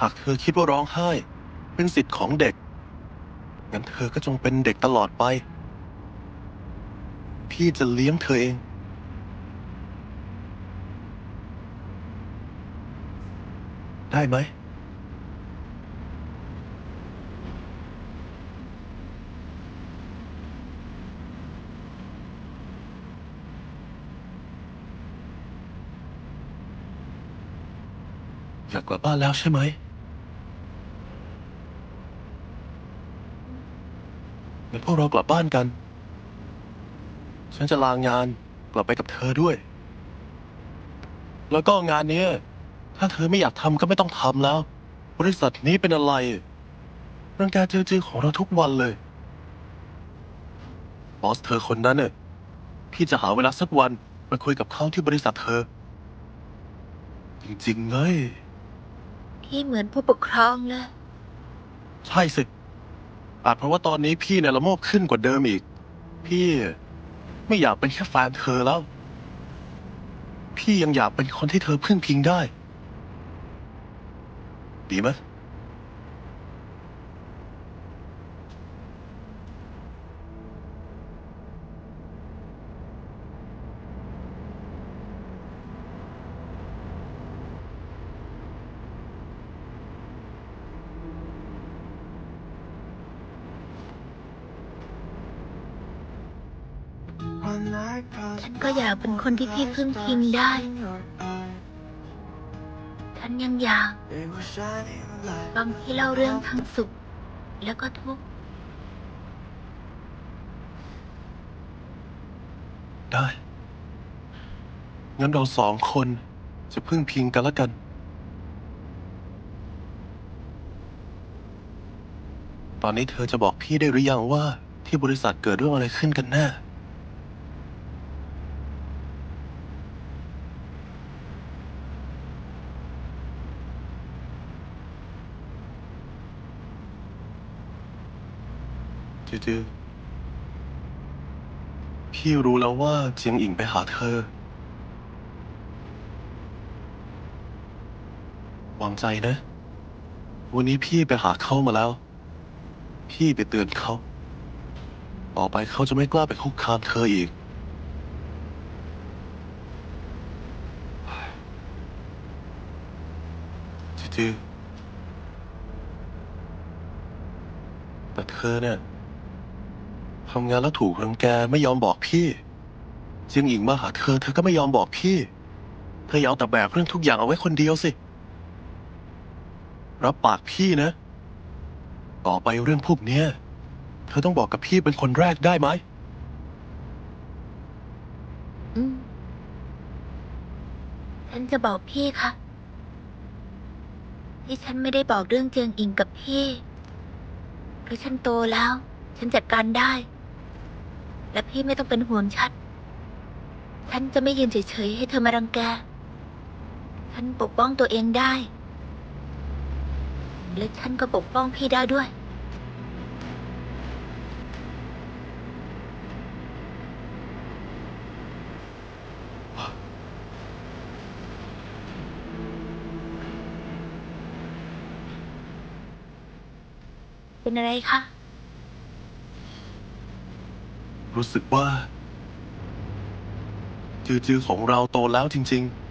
หากเธอคิดว่าร้องไห้ เป็นสิทธิ์ของเด็ก งั้นเธอก็จงเป็นเด็กตลอดไป พี่จะเลี้ยงเธอเอง ได้ไหม อยากกลับบ้านแล้วใช่ไหม งั้นพวกเรากลับบ้านกัน ฉันจะลางานกลับไปกับเธอด้วย แล้วก็งานเนี้ย ถ้าเธอไม่อยากทำก็ไม่ต้องทำแล้ว บริษัทนี้เป็นอะไรรังแกจือๆของเราทุกวันเลย บอสเธอคนนั้นเนี่ยพี่จะหาเวลาสักวันมาคุยกับเขาที่บริษัทเธอ จริงๆเลยพี่เหมือนผู้ปกครองเลย ใช่สิ อาจเพราะว่าตอนนี้พี่เนี่ยละโมบขึ้นกว่าเดิมอีก พี่ไม่อยากเป็นแค่แฟนเธอแล้ว พี่ยังอยากเป็นคนที่เธอพึ่งพิงได้ ดีไหม ฉันก็อยากเป็นคนที่พี่พึ่งพิงได้ ฉันยังอยากฟังพี่เล่าเรื่องทั้งสุข แล้วก็ทุกข์ ได้ งั้นเราสองคนจะพึ่งพิงกันละกัน ตอนนี้เธอจะบอกพี่ได้หรือยังว่าที่บริษัทเกิดเรื่องอะไรขึ้นกันแน่ จือๆพี่รู้แล้วว่าเจียงอิงไปหาเธอ วางใจนะ วันนี้พี่ไปหาเขามาแล้ว พี่ไปเตือนเขา ต่อไปเขาจะไม่กล้าไปคุกคามเธออีก จือๆแต่เธอเนี่ย ทำงานแล้วถูกรังแกไม่ยอมบอกพี่เจียงอิงมาหาเธอ เธอก็ไม่ยอมบอกพี่ เธออยาเอาแต่แบกเรื่องทุกอย่างเอาไว้คนเดียวสิ รับปากพี่นะ ต่อไปเรื่องพวกเนี้ย เธอต้องบอกกับพี่เป็นคนแรกได้ไหม อืมฉันจะบอกพี่ค่ะ ที่ฉันไม่ได้บอกเรื่องเจียงอิงกับพี่ เพราะฉันโตแล้ว ฉันจัดการได้ และพี่ไม่ต้องเป็นห่วงฉัน ฉันจะไม่ยืนเฉยๆให้เธอมารังแก ฉันปกป้องตัวเองได้ และฉันก็ปกป้องพี่ได้ด้วย เป็นอะไรคะ รู้สึกว่าจือจือของเราโตแล้วจริง ๆ